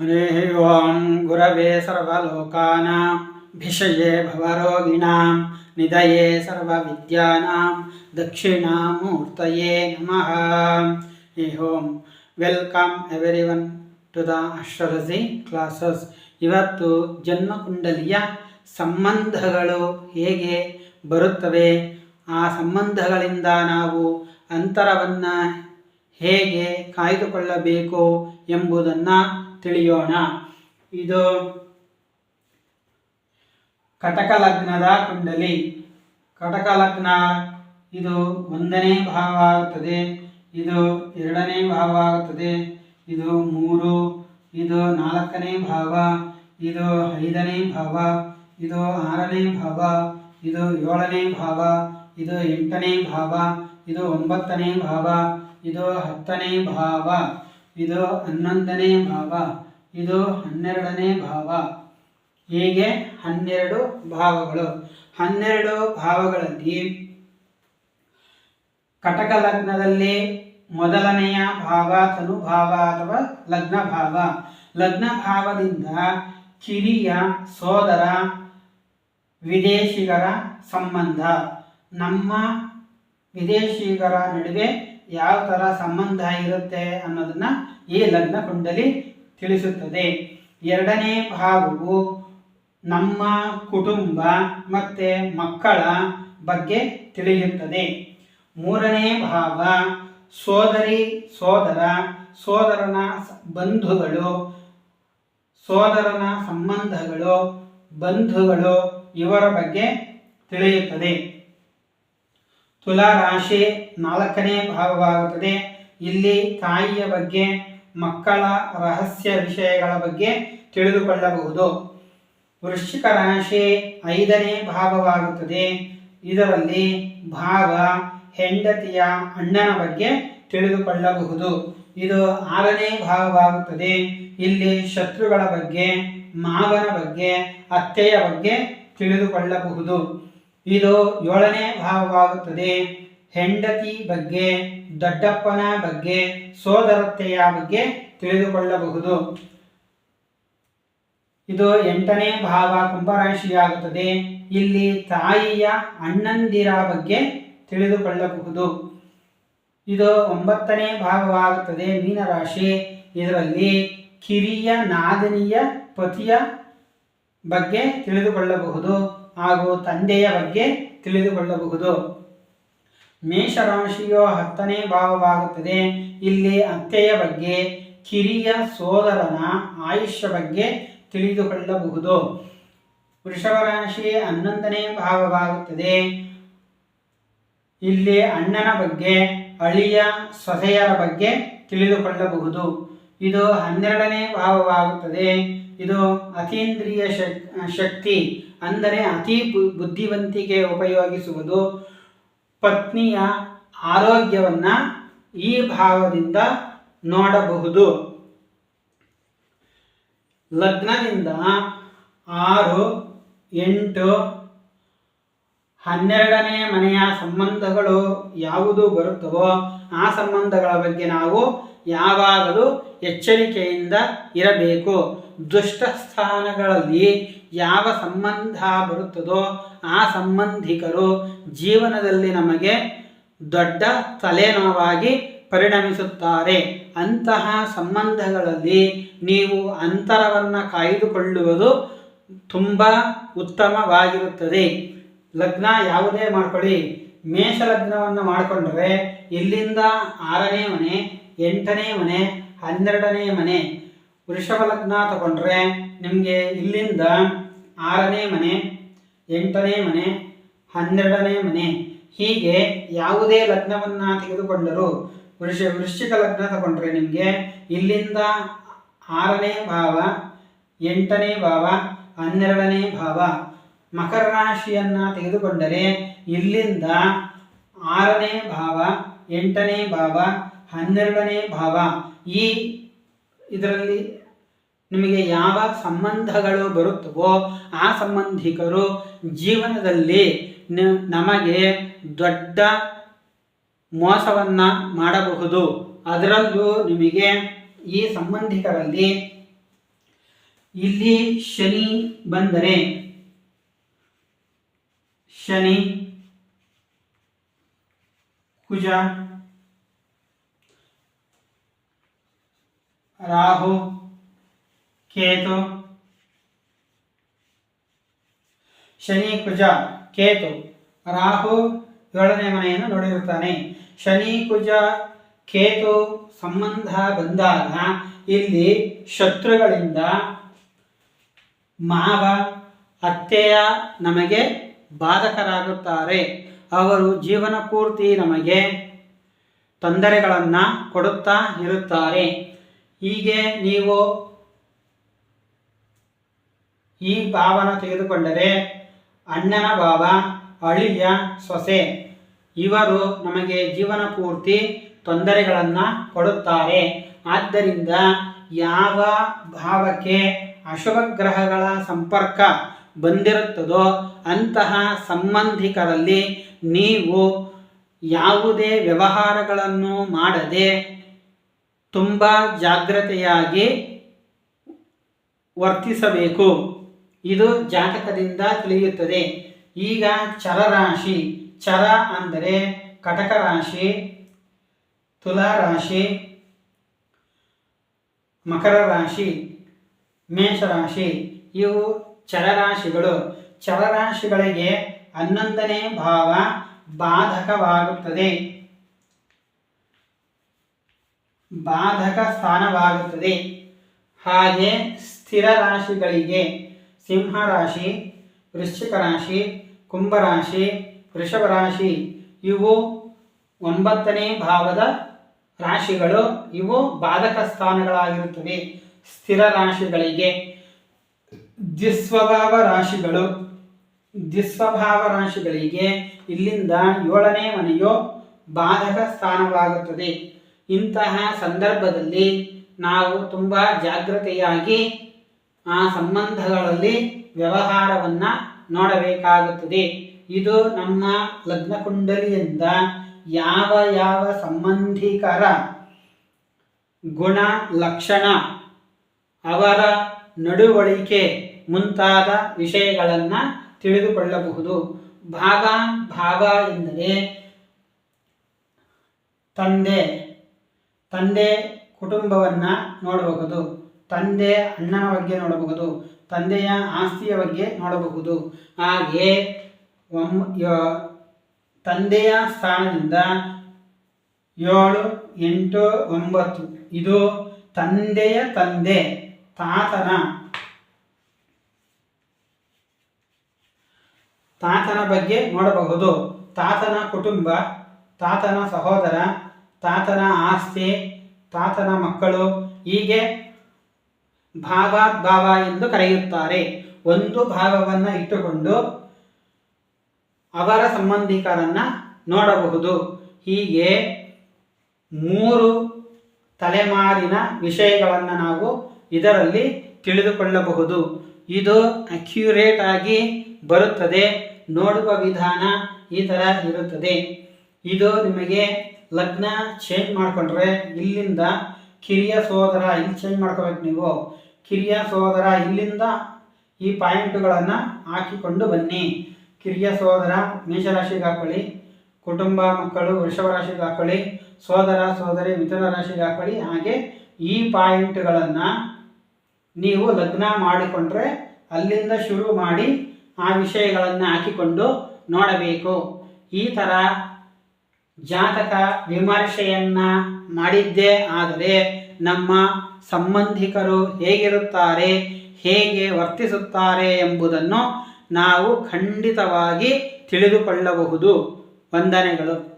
हरिः ॐ गुरवे सर्वलोकानां भिषये भवरोगिणां निधये सर्वविद्यानां दक्षिणामूर्तये नमः hey home welcome everyone to the ಅಶ್ವರಸಿ classes ಇವತ್ತು ಜನ್ಮಕುಂಡಲಿಯ ಸಂಬಂಧಗಳು ಹೇಗೆ ಬರುತ್ತವೆ ಆ ಸಂಬಂಧಗಳಿಂದ ನಾವು ಅಂತರವನ್ನು ಹೇಗೆ ಕಾಯ್ದುಕೊಳ್ಳಬೇಕು ಎಂಬುದನ್ನು ತಿಳಿಯೋಣ. ಇದು ಕಟಕ ಲಗ್ನದ ಕುಂಡಲಿ. ಕಟಕ ಲಗ್ನ ಇದು ಒಂದನೇ ಭಾವ ಆಗುತ್ತದೆ ಇದು ಎರಡನೇ ಭಾವ ಆಗುತ್ತದೆ ಇದು ಮೂರು, ಇದು ನಾಲ್ಕನೇ ಭಾವ, ಇದು ಐದನೇ ಭಾವ, ಇದು ಆರನೇ ಭಾವ, ಇದು ಏಳನೇ ಭಾವ, ಇದು ಎಂಟನೇ ಭಾವ, ಇದು ಒಂಬತ್ತನೇ ಭಾವ, ಇದು ಹತ್ತನೇ ಭಾವ. ಇದು ಹನ್ನೊಂದನೇ ಭಾವ, ಇದು ಹನ್ನೆರಡನೇ ಭಾವ. ಹೀಗೆ? ಹನ್ನೆರಡು ಭಾವಗಳು. ಹನ್ನೆರಡು ಭಾವಗಳಲ್ಲಿ ಕಟಕ ಲಗ್ನದಲ್ಲಿ ಮೊದಲನೆಯ ಭಾವ, ತನುಭಾವ ಅಥವಾ ಲಗ್ನ ಭಾವ ಲಗ್ನ ಭಾವದಿಂದ ಕಿರಿಯ ಸೋದರ, ವಿದೇಶಿಗರ ಸಂಬಂಧ. ನಮ್ಮ ವಿದೇಶಿಗರ ನಡುವೆ ಯಾವ ಥರ ಸಂಬಂಧ ಇರುತ್ತೆ ಅನ್ನೋದನ್ನ ಈ ಲಗ್ನ ಕುಂಡಲಿ ತಿಳಿಸುತ್ತದೆ. ಎರಡನೇ ಭಾಗವು ನಮ್ಮ ಕುಟುಂಬ ಮತ್ತು ಮಕ್ಕಳ ಬಗ್ಗೆ ತಿಳಿಯುತ್ತದೆ. ಮೂರನೇ ಭಾವ ಸೋದರಿ, ಸೋದರ, ಸೋದರನ ಬಂಧುಗಳು, ಸೋದರನ ಸಂಬಂಧಗಳು, ಬಂಧುಗಳು ಇವರ ಬಗ್ಗೆ ತಿಳಿಯುತ್ತದೆ. ತುಲಾ ರಾಶಿ ನಾಲ್ಕನೇ ಭಾವವಾಗುತ್ತದೆ ಇಲ್ಲಿ ತಾಯಿಯ ಬಗ್ಗೆ, ಮಕ್ಕಳ ರಹಸ್ಯ ವಿಷಯಗಳ ಬಗ್ಗೆ ತಿಳಿದುಕೊಳ್ಳಬಹುದು. ವೃಶ್ಚಿಕ ರಾಶಿ ಐದನೇ ಭಾವವಾಗುತ್ತದೆ ಇದರಲ್ಲಿ ಭಾವ ಹೆಂಡತಿಯ ಅಣ್ಣನ ಬಗ್ಗೆ ತಿಳಿದುಕೊಳ್ಳಬಹುದು. ಇದು ಆರನೇ ಭಾವವಾಗುತ್ತದೆ ಇಲ್ಲಿ ಶತ್ರುಗಳ ಬಗ್ಗೆ, ಮಾವನ ಬಗ್ಗೆ, ಅತ್ತೆಯ ಬಗ್ಗೆ ತಿಳಿದುಕೊಳ್ಳಬಹುದು. ಇದು ಏಳನೇ ಭಾವವಾಗುತ್ತದೆ ಹೆಂಡತಿ ಬಗ್ಗೆ, ದೊಡ್ಡಪ್ಪನ ಬಗ್ಗೆ, ಸೋದರತ್ತೆಯ ಬಗ್ಗೆ ತಿಳಿದುಕೊಳ್ಳಬಹುದು. ಇದು ಎಂಟನೇ ಭಾವ ಕುಂಭರಾಶಿಯಾಗುತ್ತದೆ. ಇಲ್ಲಿ ತಾಯಿಯ ಅಣ್ಣಂದಿರ ಬಗ್ಗೆ ತಿಳಿದುಕೊಳ್ಳಬಹುದು. ಇದು ಒಂಬತ್ತನೇ ಭಾಗವಾಗುತ್ತದೆ ಮೀನರಾಶಿ. ಇದರಲ್ಲಿ ಕಿರಿಯ ನಾದನಿಯ ಪತಿಯ ಬಗ್ಗೆ ತಿಳಿದುಕೊಳ್ಳಬಹುದು. ಹಾಗೂ ತಂದೆಯ ಬಗ್ಗೆ ತಿಳಿದುಕೊಳ್ಳಬಹುದು. ಮೇಷರಾಶಿಯು ಹತ್ತನೇ ಭಾವವಾಗುತ್ತದೆ. ಇಲ್ಲಿ ಅತ್ತೆಯ ಬಗ್ಗೆ, ಕಿರಿಯ ಸೋದರನ ಆಯುಷ್ಯ ಬಗ್ಗೆ ತಿಳಿದುಕೊಳ್ಳಬಹುದು. ವೃಷಭ ರಾಶಿ ಹನ್ನೊಂದನೇ ಭಾವವಾಗುತ್ತದೆ. ಇಲ್ಲಿ ಅಣ್ಣನ ಬಗ್ಗೆ, ಅಳಿಯ ಸೊಸೆಯರ ಬಗ್ಗೆ ತಿಳಿದುಕೊಳ್ಳಬಹುದು. ಇದು ಹನ್ನೆರಡನೇ ಭಾವವಾಗುತ್ತದೆ. ಇದು ಅತೀಂದ್ರಿಯ ಶಕ್, ಶಕ್ತಿ ಅಂದರೆ ಅತಿ ಬುದ್ಧಿವಂತಿಕೆ ಉಪಯೋಗಿಸುವುದು. ಪತ್ನಿಯ ಆರೋಗ್ಯವನ್ನ ಈ ಭಾವದಿಂದ ನೋಡಬಹುದು. ಲಗ್ನದಿಂದ ಆರು, ಎಂಟು, ಹನ್ನೆರಡನೇ ಮನೆಯ ಸಂಬಂಧಗಳು ಯಾವುದು ಬರುತ್ತವೋ ಆ ಸಂಬಂಧಗಳ ಬಗ್ಗೆ ನಾವು ಯಾವಾಗಲೂ ಎಚ್ಚರಿಕೆಯಿಂದ ಇರಬೇಕು. ದುಷ್ಟ ಸ್ಥಾನಗಳಲ್ಲಿ ಯಾವ ಸಂಬಂಧ ಬರುತ್ತದೋ ಆ ಸಂಬಂಧಿಕರು ಜೀವನದಲ್ಲಿ ನಮಗೆ ದೊಡ್ಡ ತಲೆನೋವಾಗಿ ಪರಿಣಮಿಸುತ್ತಾರೆ. ಅಂತಹ ಸಂಬಂಧಗಳಲ್ಲಿ ನೀವು ಅಂತರವನ್ನು ಕಾಯ್ದುಕೊಳ್ಳುವುದು ತುಂಬ ಉತ್ತಮವಾಗಿರುತ್ತದೆ. ಲಗ್ನ ಯಾವುದೇ ಮಾಡಿಕೊಳ್ಳಿ. ಮೇಷ ಲಗ್ನವನ್ನು ಮಾಡಿಕೊಂಡರೆ ಇಲ್ಲಿಂದ ಆರನೇ ಮನೆ, ಎಂಟನೇ ಮನೆ, ಹನ್ನೆರಡನೇ ಮನೆ ವೃಷಭ ಲಗ್ನ ತಗೊಂಡ್ರೆ ನಿಮಗೆ ಇಲ್ಲಿಂದ ಆರನೇ ಮನೆ, ಎಂಟನೇ ಮನೆ, ಹನ್ನೆರಡನೇ ಮನೆ, ಹೀಗೆ ಯಾವುದೇ ಲಗ್ನವನ್ನು ತೆಗೆದುಕೊಂಡರೂ ವೃಷ, ವೃಶ್ಚಿಕ ಲಗ್ನ ತಗೊಂಡ್ರೆ ನಿಮಗೆ ಇಲ್ಲಿಂದ ಆರನೇ ಭಾವ, ಎಂಟನೇ ಭಾವ, ಹನ್ನೆರಡನೇ ಭಾವ ಮಕರ ರಾಶಿಯನ್ನು ತೆಗೆದುಕೊಂಡರೆ ಇಲ್ಲಿಂದ ಆರನೇ ಭಾವ, ಎಂಟನೇ ಭಾವ, ಹನ್ನೆರಡನೇ ಭಾವ ಈ ಇದರಲ್ಲಿ ನಿಮಗೆ ಯಾವ ಸಂಬಂಧಗಳು ಬರುತ್ತವೋ ಆ ಸಂಬಂಧಿಕರು ಜೀವನದಲ್ಲಿ ನಮಗೆ ದೊಡ್ಡ ಮೋಸವನ್ನು ಮಾಡಬಹುದು. ಅದರಲ್ಲೂ ನಿಮಗೆ ಈ ಸಂಬಂಧಿಕರಲ್ಲಿ ಇಲ್ಲಿ ಶನಿ ಬಂದರೆ ಶನಿ, ಕುಜ, ರಾಹು ಕೇತು. ಶನಿ ಕುಜ, ಕೇತು. ರಾಹು ಏಳನೇ ಮನೆಯನ್ನು ನೋಡಿರುತ್ತಾನೆ. ಶನಿ ಕುಜ, ಕೇತು ಸಂಬಂಧ ಬಂದಾಗ ಇಲ್ಲಿ ಶತ್ರುಗಳಿಂದ ಮಾವ, ಅತ್ತೆಯ ನಮಗೆ ಬಾಧಕರಾಗುತ್ತಾರೆ. ಅವರು ಜೀವನ ಪೂರ್ತಿ ನಮಗೆ ತೊಂದರೆಗಳನ್ನು ಕೊಡುತ್ತಾ ಇರುತ್ತಾರೆ. ಹೀಗೆ ನೀವು ಈ ಭಾವನ ತೆಗೆದುಕೊಂಡರೆ ಅಣ್ಣನ ಭಾವ, ಅಳಿಯ ಸೊಸೆ. ಇವರು ನಮಗೆ ಜೀವನ ಪೂರ್ತಿ ತೊಂದರೆಗಳನ್ನು ಕೊಡುತ್ತಾರೆ. ಆದ್ದರಿಂದ ಯಾವ ಭಾವಕ್ಕೆ ಅಶುಭ ಗ್ರಹಗಳ ಸಂಪರ್ಕ ಬಂದಿರುತ್ತದೋ ಅಂತಹ ಸಂಬಂಧಿಕರಲ್ಲಿ ನೀವು ಯಾವುದೇ ವ್ಯವಹಾರಗಳನ್ನು ಮಾಡದೆ ತುಂಬ ಜಾಗ್ರತೆಯಾಗಿ ವರ್ತಿಸಬೇಕು. ಇದು ಜಾತಕದಿಂದ ತಿಳಿಯುತ್ತದೆ. ಈಗ ಚರರಾಶಿ, ಚರ ಅಂದರೆ ಕಟಕ ರಾಶಿ ತುಲಾ ರಾಶಿ ಮಕರ ರಾಶಿ ಮೇಷರಾಶಿ, ಇವು ಚರರಾಶಿಗಳು. ಚರರಾಶಿಗಳಿಗೆ ಹನ್ನೊಂದನೇ ಭಾವ ಬಾಧಕವಾಗುತ್ತದೆ. ಬಾಧಕ ಸ್ಥಾನವಾಗುತ್ತದೆ. ಹಾಗೆ ಸ್ಥಿರ ರಾಶಿಗಳಿಗೆ ಸಿಂಹ ರಾಶಿ ವೃಶ್ಚಿಕ ರಾಶಿ ಕುಂಭರಾಶಿ ವೃಷಭ ರಾಶಿ ಇವು ಒಂಬತ್ತನೇ ಭಾವದ ರಾಶಿಗಳು. ಇವು ಬಾಧಕ ಸ್ಥಾನಗಳಾಗಿರುತ್ತವೆ. ಸ್ಥಿರ ರಾಶಿಗಳಿಗೆ ದ್ವಿಸ್ವಭಾವ ರಾಶಿಗಳು. ದ್ವಿಸ್ವಭಾವ ರಾಶಿಗಳಿಗೆ ಇಲ್ಲಿಂದ ಏಳನೇ ಮನೆಯು ಬಾಧಕ ಸ್ಥಾನವಾಗುತ್ತದೆ. ಇಂತಹ ಸಂದರ್ಭದಲ್ಲಿ ನಾವು ತುಂಬ ಜಾಗ್ರತೆಯಾಗಿ ಆ ಸಂಬಂಧಗಳಲ್ಲಿ ವ್ಯವಹಾರವನ್ನ ನೋಡಬೇಕಾಗುತ್ತದೆ. ಇದು ನಮ್ಮ ಲಗ್ನ ಕುಂಡಲಿಯಿಂದ ಯಾವ ಯಾವ ಸಂಬಂಧಿಕರ ಗುಣ ಲಕ್ಷಣ, ಅವರ ನಡುವಳಿಕೆ ಮುಂತಾದ ವಿಷಯಗಳನ್ನು ತಿಳಿದುಕೊಳ್ಳಬಹುದು. ಭಾಗ ಭಾಗ ಎಂದರೆ ತಂದೆ ತಂದೆ ಕುಟುಂಬವನ್ನು ನೋಡಬಹುದು. ತಂದೆ ಅಣ್ಣನ ಬಗ್ಗೆ ನೋಡಬಹುದು, ತಂದೆಯ ಆಸ್ತಿಯ ಬಗ್ಗೆ ನೋಡಬಹುದು. ಹಾಗೆ ತಂದೆಯ ಸ್ಥಾನದಿಂದ ಏಳು, ಎಂಟು, ಒಂಬತ್ತು. ಇದು ತಂದೆಯ ತಂದೆ, ತಾತನ ತಾತನ ಬಗ್ಗೆ ನೋಡಬಹುದು. ತಾತನ ಕುಟುಂಬ, ತಾತನ ಸಹೋದರ, ತಾತನ ಆಸ್ತಿ, ತಾತನ ಮಕ್ಕಳು, ಹೀಗೆ ಭಾವಾದ್ಭಾವ ಎಂದು ಕರೆಯುತ್ತಾರೆ. ಒಂದು ಭಾವವನ್ನು ಇಟ್ಟುಕೊಂಡು ಅವರ ಸಂಬಂಧಿಕರನ್ನ ನೋಡಬಹುದು. ಹೀಗೆ ಮೂರು ತಲೆಮಾರಿನ ವಿಷಯಗಳನ್ನು ನಾವು ಇದರಲ್ಲಿ ತಿಳಿದುಕೊಳ್ಳಬಹುದು. ಇದು ಅಕ್ಯುರೇಟ್ ಆಗಿ ಬರುತ್ತದೆ. ನೋಡುವ ವಿಧಾನ ಈ ಥರ ಇರುತ್ತದೆ. ಇದು ನಿಮಗೆ ಲಗ್ನ ಚೇಂಜ್ ಮಾಡಿಕೊಂಡ್ರೆ ಇಲ್ಲಿಂದ ಕಿರಿಯ ಸೋದರ ಇಲ್ಲಿ ಚೇಂಜ್ ಮಾಡ್ಕೋಬೇಕು ನೀವು. ಕಿರಿಯ ಸೋದರ ಇಲ್ಲಿಂದ ಈ ಪಾಯಿಂಟ್ಗಳನ್ನು ಹಾಕಿಕೊಂಡು ಬನ್ನಿ. ಕಿರಿಯ ಸೋದರ ಮೇಷರಾಶಿಗೆ ಹಾಕೊಳ್ಳಿ. ಕುಟುಂಬ ಮಕ್ಕಳು ವೃಷಭ ರಾಶಿಗೆ ಹಾಕೊಳ್ಳಿ. ಸೋದರ ಸೋದರಿ ಮಿಥುನ ರಾಶಿಗೆ ಹಾಕೊಳ್ಳಿ. ಹಾಗೆ ಈ ಪಾಯಿಂಟ್ಗಳನ್ನು ನೀವು ಲಗ್ನ ಮಾಡಿಕೊಂಡ್ರೆ ಅಲ್ಲಿಂದ ಶುರು ಮಾಡಿ ಆ ವಿಷಯಗಳನ್ನು ಹಾಕಿಕೊಂಡು ನೋಡಬೇಕು. ಈ ಥರ ಜಾತಕ ವಿಮರ್ಶೆಯನ್ನ ಮಾಡಿದ್ದೇ ಆದರೆ ನಮ್ಮ ಸಂಬಂಧಿಕರು ಹೇಗಿರುತ್ತಾರೆ ಹೇಗೆ ವರ್ತಿಸುತ್ತಾರೆ ಎಂಬುದನ್ನು ನಾವು ಖಂಡಿತವಾಗಿ ತಿಳಿದುಕೊಳ್ಳಬಹುದು. ವಂದನೆಗಳು.